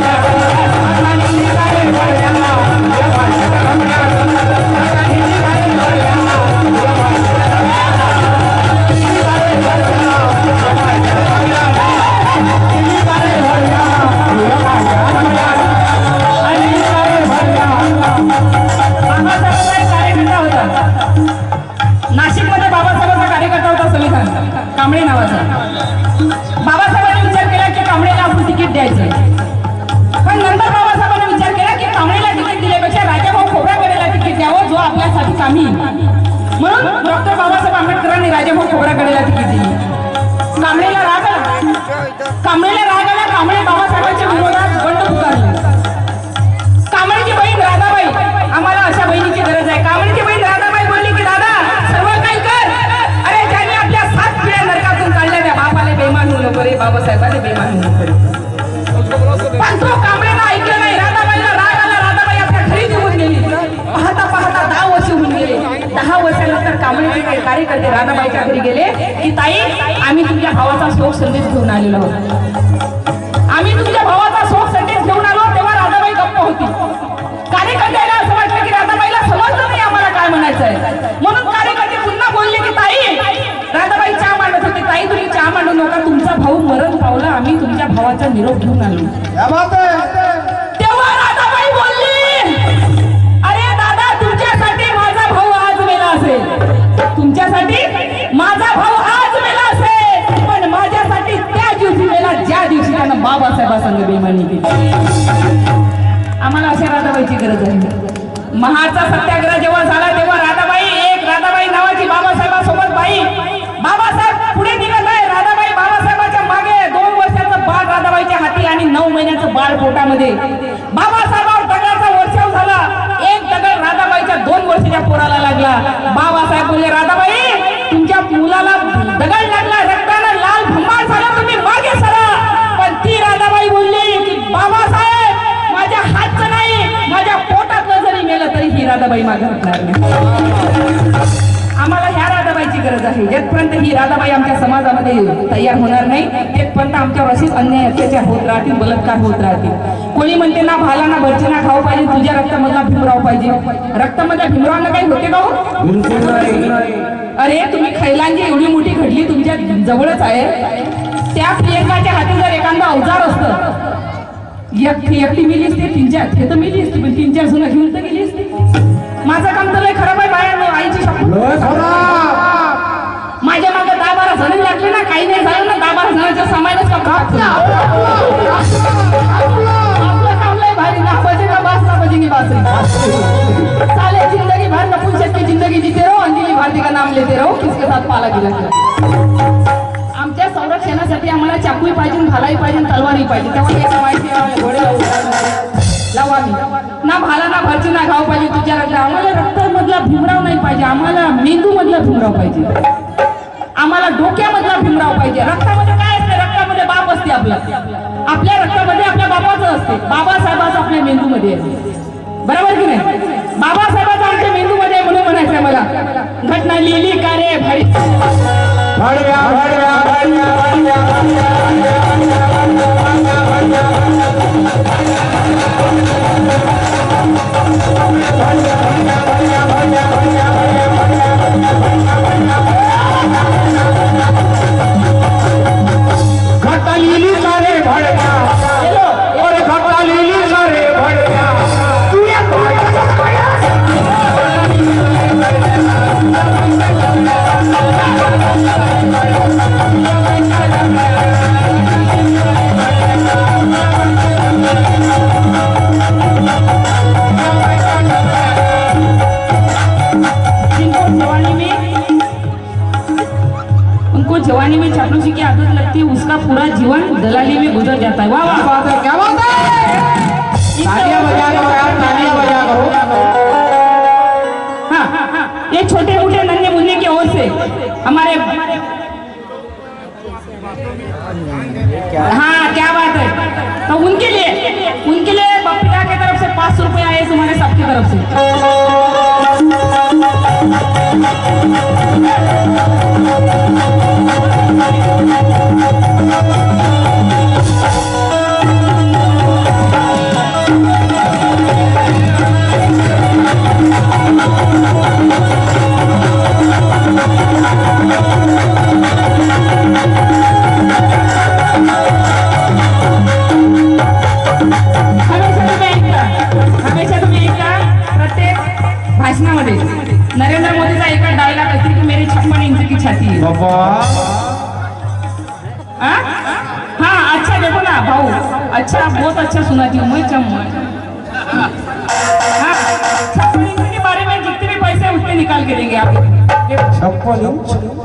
बाबासाहेबांचा कार्यकर्ते राधाबाईच्या घरी गेले की ताई आम्ही तुमच्या भावाचा शोक संदेश घेऊन आलेलो आहोत. आम्ही तुमच्या भावाचा शोक संदेश घेऊन आलो तेव्हा राधाबाई गप्प होती. कार्यकर्त्याला असं वाटलं की राधाबाईला समजलं नाही आम्हाला काय म्हणायचं आहे म्हणून कार्यकर्ते पुन्हा बोलले की ताई राधाबाई चहा मांडत होते. ताई तुम्ही चहा मांडू नका. तुमचा भाऊ मरण पावला आम्ही तुमच्या भावाचा निरोप घेऊन आलो. बाबासाहेबांसंग बेमानी केली. आम्हाला अशा राधाबाईची गरज आहे. महाडचा सत्याग्रह जेव्हा झाला तेव्हा राधाबाई एक राधाबाई नावाची बाबासाहेबांसोबत बाई. बाबासाहेब पुढे निघत आहे. राधाबाई बाबासाहेबांच्या मागे दोन वर्षाचं बाळ राधाबाईच्या हाती आणि नऊ महिन्याचं बाळ पोटामध्ये. बाबासाहेबावर दगडाचा वर्षाव झाला. एक दगड राधाबाईच्या दोन वर्षाच्या पोराला लागला. बाबासाहेब बोलले राधाबाई तुमच्या मुलाला दगड लागला. राधाबाई मागे हटणार नाही. आम्हाला ह्या राधाबाईची गरज आहे. जेथपर्यंत ही राधाबाई आमच्या समाजामध्ये तयार होणार नाही तेथपर्यंत आमच्यावर अशीच अन्याय अत्याचार होत राहतील बलात्कार होत राहतील. कोणी म्हणते ना भाला ना भरची ना खाऊ पाहिजे तुझ्या रक्तामधला भीमराव पाहिजे. रक्तामधल्या भीमरावनं काही होते का हो? अरे तुम्ही खैलांची एवढी मोठी घडली तुमच्या जवळच आहे. त्या प्रियंकाच्या हाती जर एखादा अवजार असतं एकटी एकटी मिली असते तीन चार हे तर मिली असते पण तीन चार जुनं घेऊन तर गेली असते माझं काम तर लय खराब आहे बाया आईची माझ्या मागे दहा बारा जण लागले ना काही नाही झालं ना दहा बारा जणांच्या सामानच का आपलं काम लय भारी ना बजे ना बास ना बजे बासरी साले जिंदगी भर नपुंसक की जिंदगी जीते रहो अंजलि भारती का नाम लेते रहो किसके साथ पाला गिला आमच्या संरक्षणासाठी आम्हाला चाकूही पाहिजे भालाही पाहिजे तलवारही पाहिजे. तेव्हा घोडे लावू, ना भाला ना भरची ना घाव पाहिजे तुझ्या रक्त आम्हाला रक्तामधला भीमराव नाही पाहिजे आम्हाला मेंदू मधला भीमराव पाहिजे आम्हाला डोक्यामधला भीमराव पाहिजे रक्तामध्ये काय असते रक्तामध्ये बाप असते आपला आपल्या रक्तामध्ये आपल्या बापाचं असते बाबासाहेबाच आपल्या मेंदूमध्ये असते बरोबर की नाही बाबासाहेबाचं आमच्या मेंदूमध्ये म्हणून म्हणायचं आहे मला घटना लिहिली का रे भारी भडव्या भडव्या भडव्या बाबा हाँ अच्छा देखो ना भाऊ अच्छा बहुत अच्छा सुनाती हूँ मैं चम पैसे निकाल के देंगे आप छप्पन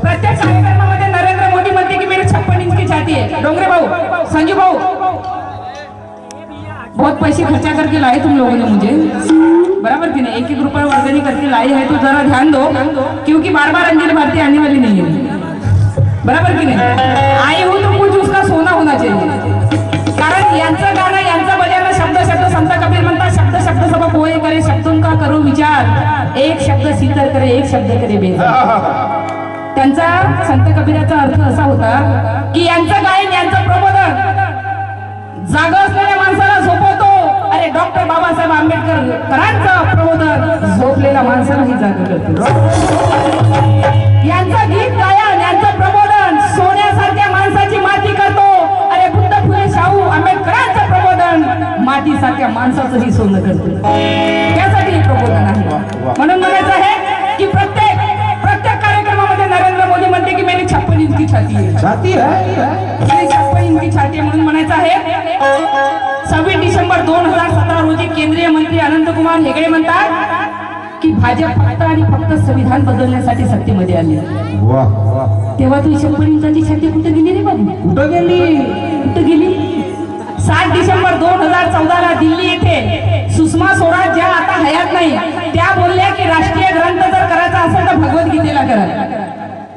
प्रत्येक कार्यक्रम में नरेंद्र मोदी मंत्री की मेरे छप्पन इंच की छाती है। डोंगरे भाऊ संजू भाऊ बहुत पैसे खर्चा करके लाए तुम लोगों ने मुझे। बराबर कि नहीं? एक एक रुपये वर्गनी करके लाए है तो जरा ध्यान दो क्योंकि बार बार अंजलि भारती आने वाली नहीं है। बराबर की नहीं? आई हो तो कुछ उसका सोना होना चाहिए। कारण यांचं गाणं यांचं बजाना शब्द शब्द संत कबीर म्हणतात शब्द शब्द सब पोहे करे शब्दों का करू विचार? एक शब्द शीतल करे एक शब्द करे बेजार त्यांचा संत कबीराचा अर्थ असा होता की यांचं गायन यांचं प्रबोधन जाग डॉक्टर बाबासाहेब आंबेडकर करांचं प्रबोधन झोपलेल्या माणसालाही जाग करतो यांचं गीत गायन यांचं प्रबोधन सोन्यासारख्या माणसाची माती करतो. अरे बुद्ध फुले शाहू आंबेडकरांचं प्रबोधन मातीसारख्या माणसाचंही सोनं करतो. त्यासाठी प्रबोधन आहे. म्हणून म्हणायचं आहे की प्रत्येक प्रत्येक कार्यक्रमामध्ये नरेंद्र मोदी म्हणते की मेरी छप्पन इंच की छाती आहे. छाती है मेरी छप्पन इंच की छाती आहे. म्हणून म्हणायचं आहे सव्वीस डिसेंबर दोन हजार सतरा रोजी केंद्रीय मंत्री अनंतकुमार हेगडे म्हणतात की भाजप फक्त आणि फक्त संविधान बदलण्यासाठी सत्तेमध्ये आली. वाह वाह तेव्हा तू छप्पन इंचाची छाती कुठे गेली रे बाबू? कुठं गेली? कुठे गेली? सात डिसेंबर दोन हजार चौदा ला दिल्ली येथे सुषमा स्वराज ज्या आता हयात नाही त्या बोलल्या की राष्ट्रीय ग्रंथ जर करायचा असेल तर भगवद्गीतेला करा.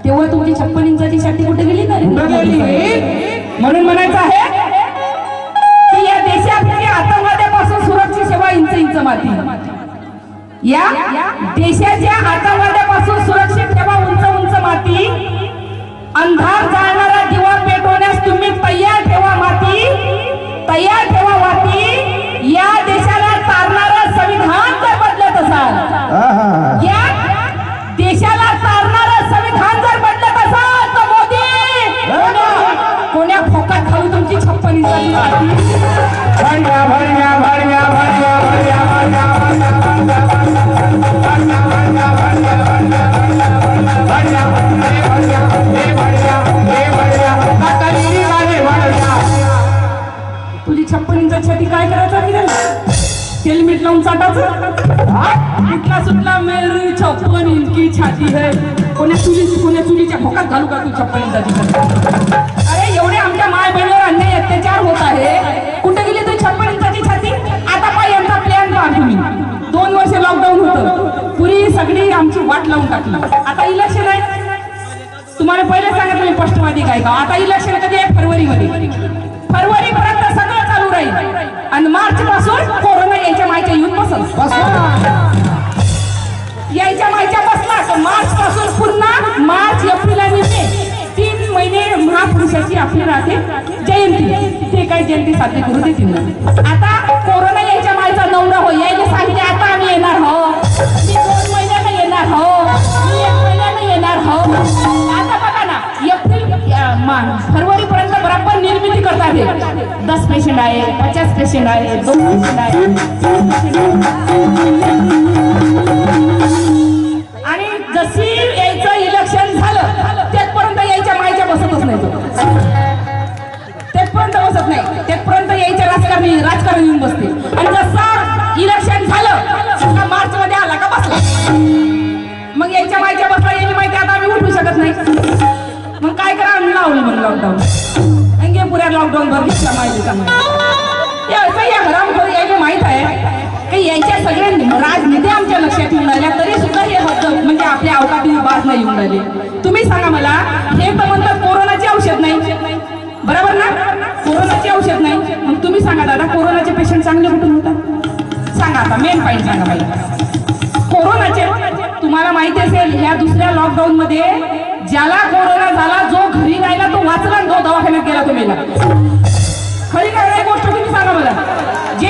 तेव्हा तुमची छप्पन इंचाची छाती कुठे गेली? ना म्हणून म्हणायचं आहे इंच माती. या देशाच्या आतंकवाद्यापासून सुरक्षित ठेवा उंच उंच माती. अंधार जाळणारा दिवा पेटवण्यास तुम्ही तयार ठेवा माती. तयार ठेवा माती. या देशाला तारणारं संविधान जर बदलत असाल. या देशाला तारणारं संविधान जर बदलत असाल तर मोदी कोण्या फोकात खाऊ तुमची छप्पन इंचाची भरण्या भरण्या भरण्या. छप्पन काय करायचं हेल्मेट लावून चाटायचं? हा? सुटला मेरी छप्पन इंची छाती है? कोण्या चुलीची कोण्या चुलीच्या भोकात घालू का तू छप्पन इंचाची अरे एवढे आमच्या माय बहिणीवर अन्याय अत्याचार होत आहे. कुठे गेली तू छप्पन इंचाची छाती? आता पाय यांचा प्लॅन पहा तुम्ही. दोन वर्ष लॉकडाऊन होतं. पुरी सगळी आमची वाट लावून टाकली. आता इलेक्शन आहे. तुम्हाला पहिले सांगितलं मी स्पष्टवादी काय का? आता इलेक्शन कधी आहे फरवरीमध्ये फरवरी पर्यंत सगळं चालू राहील. आणि मार्च पासून कोरोना यांच्या माहिती येऊन बसल यायच्या माहिती बसला. तर मार्च पासून पुन्हा मार्च एप्रिल आणि मे तीन महिने महापुरुषाची आपली राहते. जयंती. ते काही जयंती साजरी करू देतील आता कोरोना यांच्या मायचा नवरा हो यायला सांगितले आता आम्ही येणार हो. मी दोन महिन्यानं येणार हो. मी एक महिन्यानं येणार हो. आता बघा ना एप्रिल फरवरी पर्यंत बरोबर निर्मिती करतात हे। दस पेशंट आहे पचास पेशंट आहे दोन पेशंट आहे आणि जशी यायचं इलेक्शन झालं तेथपर्यंत यायच्या मायच्या बसतच नाही तो. तेथपर्यंत बसत नाही. तेथपर्यंत यायच्या राजकारणी राजकारणी येऊन बसते. आणि जसा इलेक्शन झालं मार्च मध्ये आला का बसला. मग यायच्या मायच्या बसला यायची माहिती आता आम्ही उठू शकत नाही. मग काय करा लावली लावलं मग लॉकडाऊन पुऱ्या लॉकडाऊन भर घेतला माहिती चांगला या असं या हरामखोर यायला माहीत आहे. की यांच्या सगळ्या राजनीती आमच्या लक्षात येऊन राहिल्या तरी सुद्धा हे हद्द म्हणजे आपल्या अवकाटी बाज नाही येऊन राहिले. तुम्ही सांगा मला हे तर म्हणतात कोरोनाचे औषध नाही. बरोबर ना? कोरोनाचे औषध नाही. मग तुम्ही सांगा दादा कोरोनाचे पेशंट चांगले कुठून होतात? सांगा आता मेन पॉईंट सांगा मला कोरोनाचे तुम्हाला माहिती असेल ह्या दुसऱ्या लॉकडाऊन मध्ये ज्याला कोरोना झाला जो घरी राहिला तो वाचला तो दवाखान्यात गेला तो मेला खरी काय गोष्ट तुम्ही सांगा मला. जे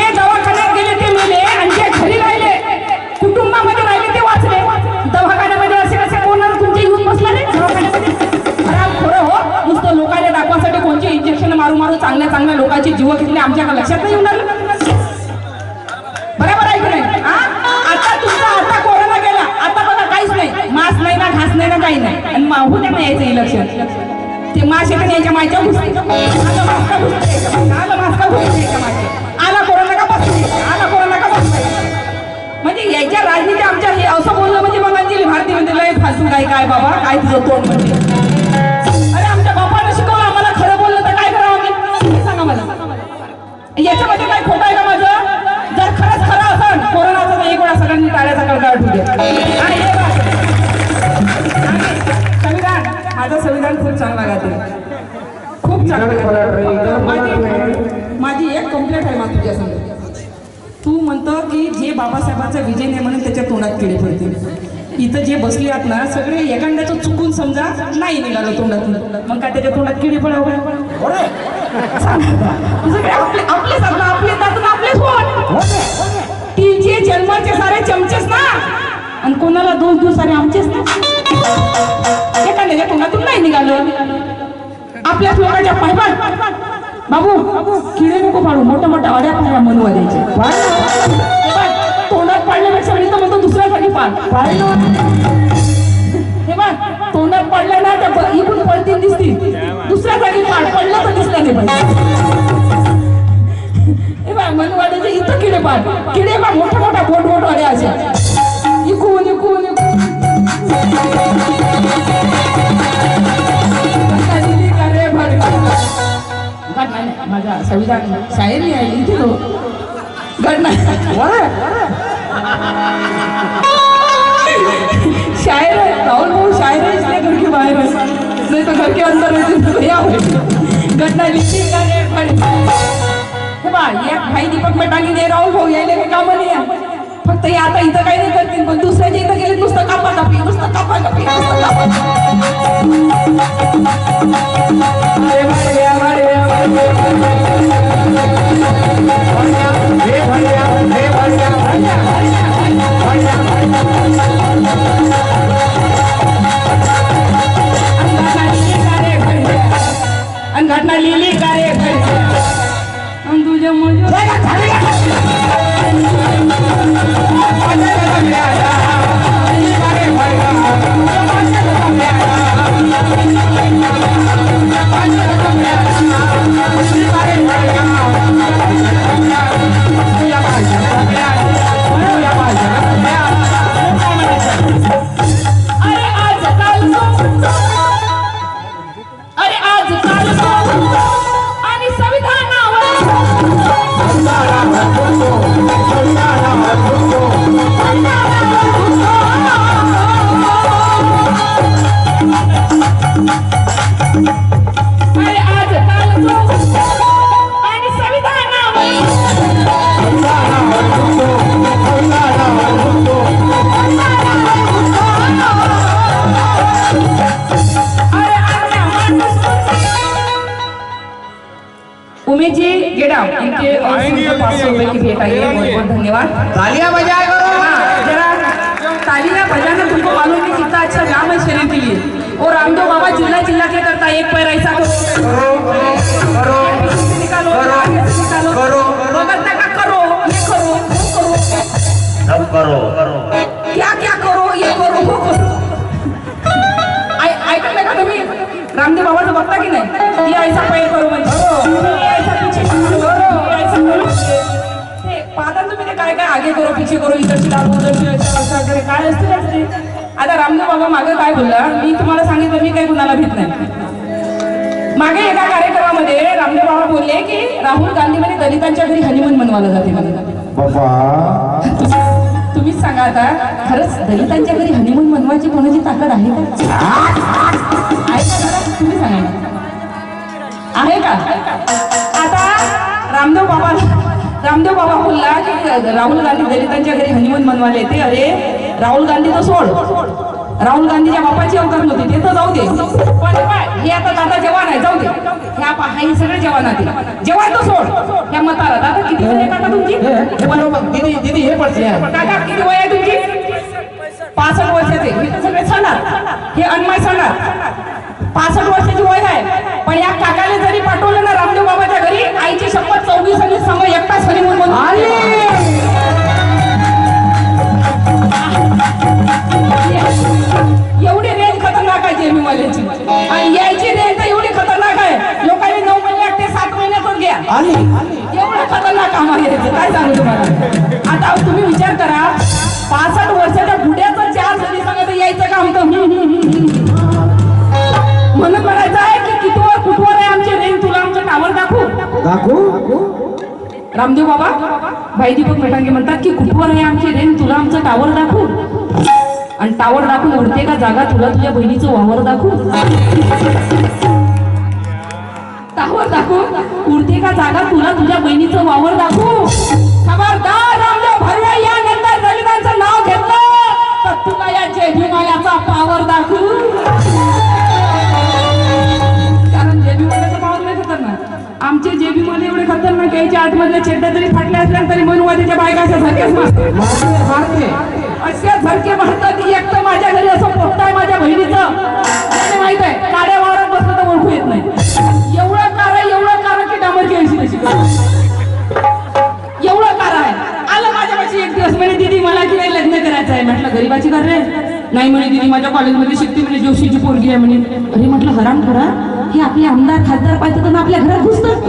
माझ्या घुसते आलं मास्का घुसते आलं मास्का घुसते आला कोरोना का बसते आला कोरोना का बसते म्हणजे याच्या राजनीती आमच्या हे असं बोललं म्हणजे मग अंजली भारती म्हणजे लय फासून काय काय बाबा काय तुझं तोंड म्हणजे? अरे आमच्या बापानं शिकवलं आम्हाला खरं बोललं तर काय करावं आम्ही? हे सांगा मला. याच्यामध्ये काय खोटं आहे का माझं? जर खरंच खरं असेल कोरोनाचं एक वेळा सगळ्यांनी टाळ्याचा कडकाळ ठेवू आणि बाबासाहेबांचा विजय नाही म्हणून त्याच्या तोंडात किडे पडतील. इथं जे बसले आहेत ना सगळे एखाद्याचं चुकून समजा नाही निघालं तोंडातून. मग काय त्याच्या तोंडात किडे पडावं सगळे आपले आपलं आपले दात आपलेच कोण तिचे जन्माचे सारे चमचेच ना. आणि कोणाला दिवस सारे आमचेच ना. एखाद्याच्या तोंडातून नाही निघालं. आपल्याच लोकांच्या पायपाट बाबू किडे नको पाडू. मोठ्या मोठ्या अड्या पाड्या मनवा द्यायचे तोंडात पाडल्यापेक्षा मी तर म्हणतो दुसऱ्या जागी पाड. हे बघ तोंडात पडल्या ना त्या इकडून पडतील दिसतील दुसऱ्या जागी पाड पडलं तर दिसलं नाही पाहिजे हे बघ मनवाड्याचे इथं किडे पाड. किडे बघ मोठ्या मोठ्या बोट बोट अड्या अशा इकून इकून माझा संविधान शायरी आहे इथे शायर है राहुल भाऊ शायर है इसलिए घर के बाहर है नहीं तो घर के अंदर रहते तो भैया हो घटना लिखी का रे पण हे बा एक भाई दीपक मेटांगी दे राहुल भाऊ यायला काही कामं नाही आहे. फक्त हे आता इथं काही नाही करतील पण दुसऱ्याच्या इथं गेले नुसतं कापा कापी नुसतं कापा कापी नुसतं कापा अरे बढिया, बढिया, घटना लिहिली का रे घडल्या? आणि तुझ्या मुली उधरची असं असं वगैरे काय असते ना ते? आता रामदेव बाबा मागे काय बोलला? मी तुम्हाला सांगितलं मी काही कुणाला भीत नाही. मागे एका कार्यक्रमामध्ये रामदेव बाबा बोलले की राहुल गांधी म्हणे दलितांच्या घरी हनीमून मनवायला जाते म्हणे तुम्हीच सांगा आता खरंच दलितांच्या घरी हनीमून मनवायची कोणाची ताकद आहे का? तुम्ही सांगा. आहे का? आता रामदेव बाबा रामदेव बाबा बोलला की राहुल गांधी दलितांच्या घरी हनीमून मनवायला येते अरे राहुल गांधी तर सोड. राहुल गांधीच्या बापाची अवतार नव्हती ते तर जाऊ दे. पण हे आता दादा जवान आहे जाऊ दे. ह्या पा हे सगळे जवान आहेत जवान तर सोड. ह्या मताला. दादा किती वय आहे काका तुमची? दीदी दीदी हे पडते. काका किती वय आहे तुमची? पासष्ट वर्षाचे. हे तर सगळे सणार हे अनमाय सणार पासष्ट वर्षाची वय आहे. पण या काकाने जरी पाठवलं ना रामदेव बाबाच्या घरी आईची शपथ चौवीस आणि समय एकटाच घरी म्हणून एवढी रेंज खतरनाक आहे जेमी मल्याची आणि यायची रेंज तर एवढी खतरनाक आहे. लोकांनी नऊ महिने ते सात महिन्यातून घ्या. एवढं खतरनाक काम आहे काय सांगू तुम्हाला? आता तुम्ही विचार करा पासष्ट वर्षाच्या पुढे दाखवू रामदेव बाबा भाई दीपक मेटांगे म्हणतात की कुठवर आहे आमचे रेन? तुला आमचं टावर दाखवू? आणि टावर दाखवून उडते का जागा? तुला तुझ्या बहिणीचं वावर दाखवू? टावर दाखवू? उडते का जागा? तुला तुझ्या बहिणीचं वावर दाखवू? खबरदार रामदेव भरवे यानंतर दलितांचं नाव घेतलं. तर तुला या जय भीमायाचा पावर दाखवू. आमचे जेबीमाले एवढे खतरनाक यायचे आतमधल्या चेड्या तरी फाटल्या असल्या तरी मनुवादीच्या बायका अशा झरकेच मारते मारते मारते. अशा झरके मारतात की एक तर माझ्या घरी असं पोट आहे माझ्या बहिणीचं. माहीत आहे काड्या वावरात बसलं तर ओळखू येत नाही. एवढं कार आहे एवढं कार की डांबर घ्यायची तशी एवढं कार आहे. आलं माझ्यापाशी एक दिवस. म्हणे दीदी मला की नाही लग्न करायचं आहे? म्हटलं गरीबाची घर रे नाही म्हणे दीदी माझ्या कॉलेजमध्ये शिकते म्हणे जोशीची पोरगी आहे म्हणे. अरे म्हटलं हराम खरा. हे आपले आमदार खासदार पाहिजे तर आपल्या घरात घुसतात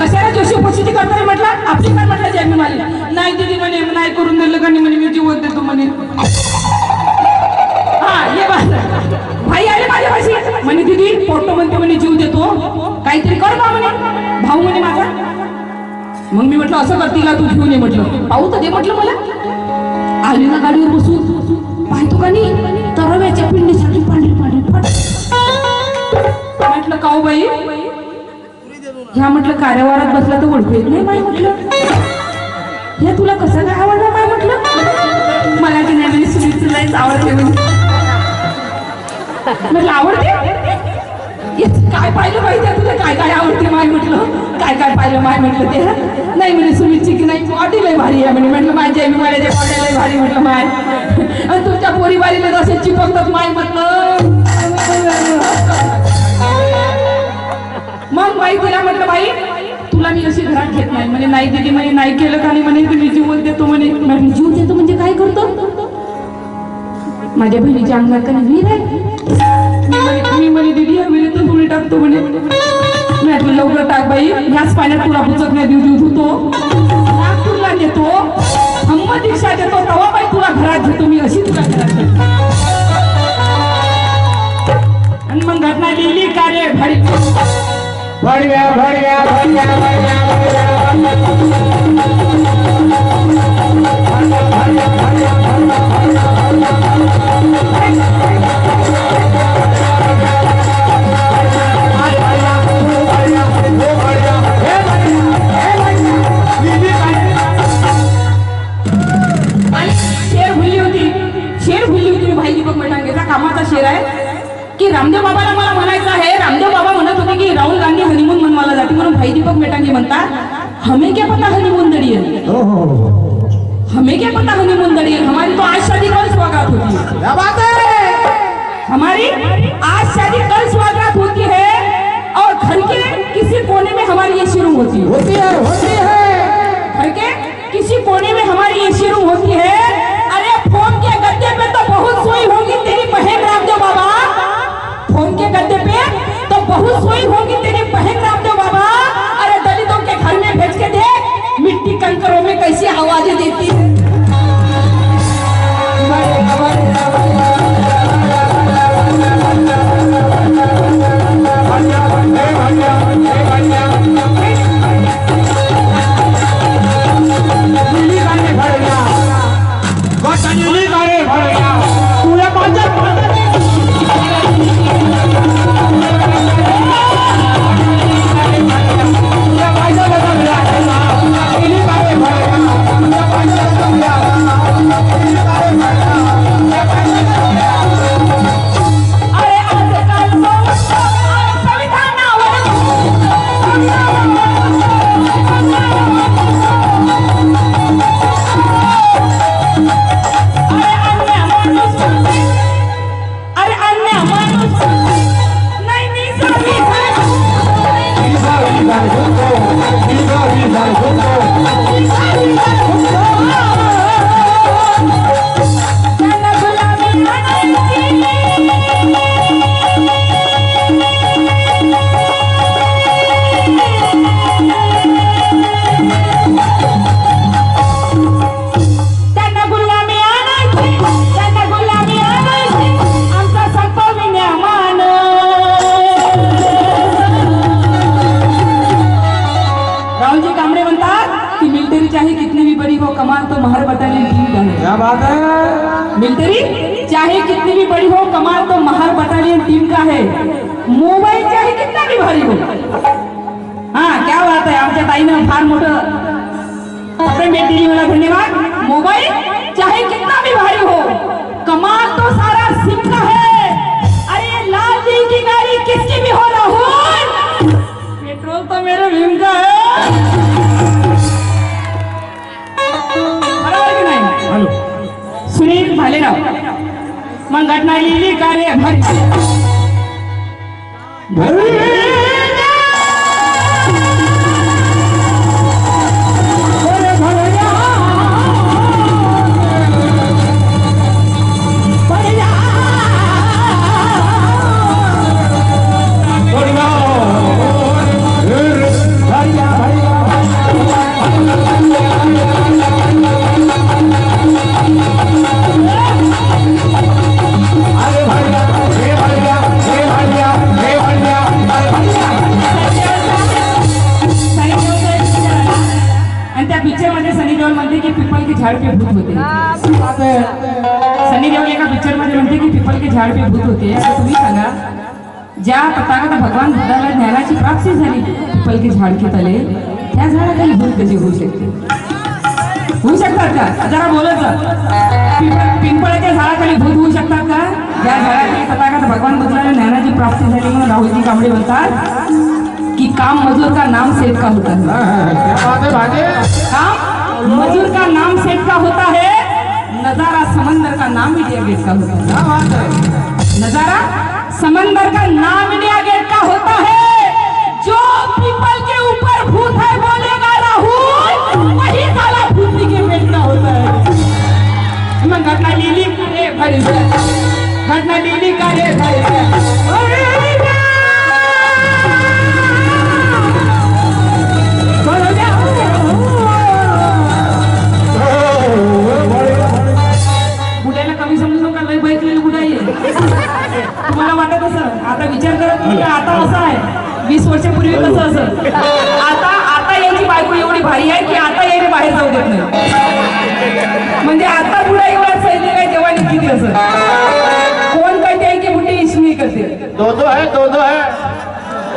कशाला जोशी उपस्थिती करतो रे म्हटलं? आपली काय म्हटलं जन्मी माली. नाही दिली म्हणे नाही करून दिलं का म्हणे मी जीवन देतो म्हणे. हा ये भाई आले माझ्यापाशी. म्हणे दिदी फोटो म्हणते म्हणे जीव देतो. काहीतरी कर बा म्हणे. भाऊ म्हणे माझा. मग मी म्हटलं असं करतील का तू घेऊन ये म्हटलं. पाहू तर दे म्हटलं मला. आली ना गाडीवर बसून. पाहतो का नाही? म्हटलं बाई ह्या म्हटलं कार्यवारात बसला तर ओळखू येत नाही माय म्हटलं. हे तुला कसं काय आवडलं माय म्हटलं? मला की नाही म्हणे सुनील तुलाच आवडते म्हटलं आवडते? काय पाहिलं पाहिजे तुला? काय काय आवडते माय म्हटलं? काय काय पाहिलं माय म्हटलं ते? नाही म्हणे सुमितची की नाही? बॉडी लय भारी आहे म्हणे. म्हटलं माझी आई मला माझ्या बॉडी लय भारी म्हटलं माय. आणि तुमच्या पोरीबारीला जसे चिपकतात माय म्हटलं. मग बाई तिला म्हटलं बाई तुला मी अशी घरात घेत नाही. म्हणे नाही दिली म्हणे नाही केलं का नाही? म्हणे तुम्ही जीव देतो म्हणे. मी जीव देतो म्हणजे काय करतो? माझ्या बहिणीच्या अंगात का नाही? विहीर आहे मी म्हणे दिली विहिरीत तुम्ही टाकतो म्हणे. नाही तू लवकर टाक बाई. ह्याच पाण्यात तुला पुचत नाही देऊ देऊ धुतो. नागपूरला नेतो. हम्म दीक्षा देतो तवा बाई तुला घरात घेतो मी अशी तुला घरात घेतो. आणि मग घटना लिहिली का रे भारी भडव्या भडव्या भडव्या भडव्या शेर होती शेर भुलली होती मी भाई दीपक मटांगेचा कामाचा शेर आहे की रामदेव बाबाला मला म्हणायचं भेट दिली मला धन्यवाद। मोबाइल चाहे कितना भी भारी हो कमाल तो सारा सिम का है। अरे लाल जी की गाड़ी किसकी भी हो राहुल? पेट्रोल तो मेरे भीम का है। सुनील भालेराव मग घटना लिहिली कार्य भर अरे ज्या तथागत भगवान बुद्धाला ज्ञानाची प्राप्ती झाली पिपल के झाड के तले त्या झाडाखाली भूत कशी होऊ शकते? होऊ शकतात का? जरा बोलत पिंपळाच्या झाडाखाली भूत होऊ शकतात का? ज्या झाडाखाली तथागत भगवान बुद्धाला ज्ञानाची प्राप्ती झाली म्हणून राहुलजी कांबळे म्हणतात की काम मजूर का नाम सेठ का होता है काम मजूर का नाम सेठ का होता है नजारा समंदर का नाम इंडिया गेट का होता है. नजारा समंदर का नाम इंडिया गेट का होता है। जो पीपल के ऊपर भूत है, बोलेगा, राहुल, वही साला भूती के पेट का होता है। घटना लीली का रे भरी घटना लीली का रे भरी आता विचार करत नाही का आता असं आहे. वीस वर्षापूर्वी कसं असं आता आता याची बायको एवढी भारी आहे की आता याने बाहेर जाऊ देत नाही. म्हणजे आता बुडा एवढा सैन्य काय जवानी किती असं. कोण कहते आहे की इश नहीं करते? दो दो है दो दो है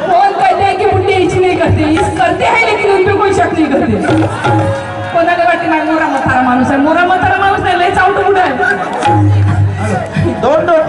कौन कहते हैं कि इच नहीं करते? इस करते हैं लेकिन उन पे कोई शक नहीं करते? कोणाला वाटते नाही मोरा मथारा माणूस आहे? मोरा मथारा माणूस नाही लय चावट बुडा आहे? दोन दोन.